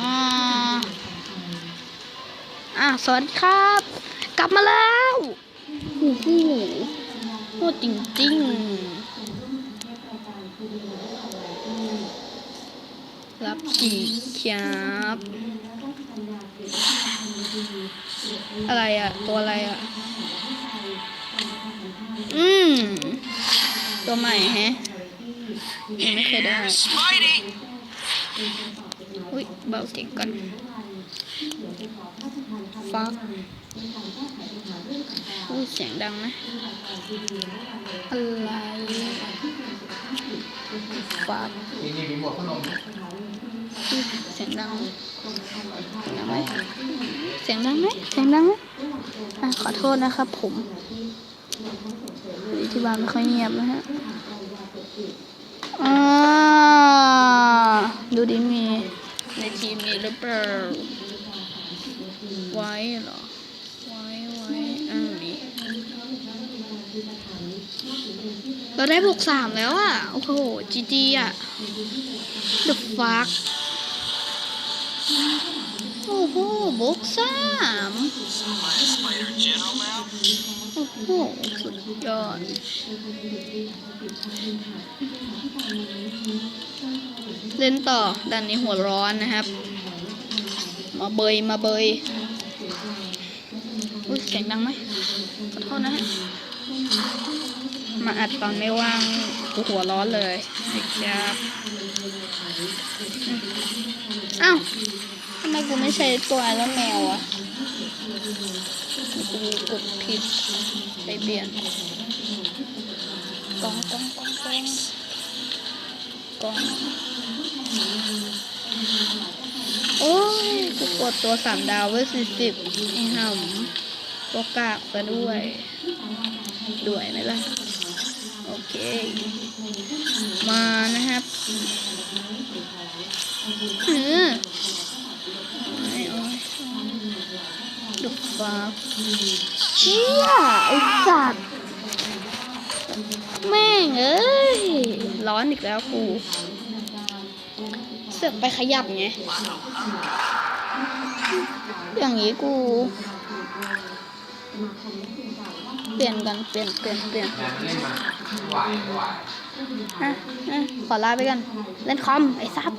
อ่าอะสวัสดีครับ กลับมาแล้วโอ้โหโหดจริงๆรับสี่ครับอะไรอะตัวอะไรอะอืม ตัวใหม่แฮะยังไม่เคยได้ อุ้ยเบาเสียงก่อนฟักอุ้ยเสียงดังนะ อะไรฟักเสียงดังเสียงดังไหมเสียงดังไหมเสียงดังไหมขอโทษนะครับผมที่บ้านไม่ค่อยเงียบนะฮะอ่าดูดิมี ในทีมมี หรือเปล่า ไว้เหรอ ไว้ไว้อ่ามีเราได้บวกสามแล้วอะ โอ้โหจีจีอะ The fuck โอ้โหบวกสามโอ้โห สุดยอดเล่นต่อด้านนี้หัวร้อนนะครับ มาเบยมาเบยอุ้ยเสียงดังไหมขอโทษนะฮะมาอัดตอนไม่ว่างกูหัวร้อนเลยนะครับอ้าวทำไมกูไม่ใช้ตัวไอรอนแมวอะกูกดผิดไปเปลี่ยนกองกองกองกองกองโอ้ย กดตัวสามดาวเวอร์สี่สิบไอ้ห่ำตัวกากซะด้วย ด้วยไหมล่ะ โอเค มานะครับเออโอ้ยโอ้ยดุฟ้าเชี่ยไอสัตว์แม่งเอ้ย ร้อนอีกแล้วกูเสือกไปขยับไง อย่างนี้กู เปลี่ยนกันเปลี่ยนเปลี่ยนเปลี่ยนงานเล่นมาไหวไหวอะอะขอลาไปกัน เล่นคอมไอ้ซับ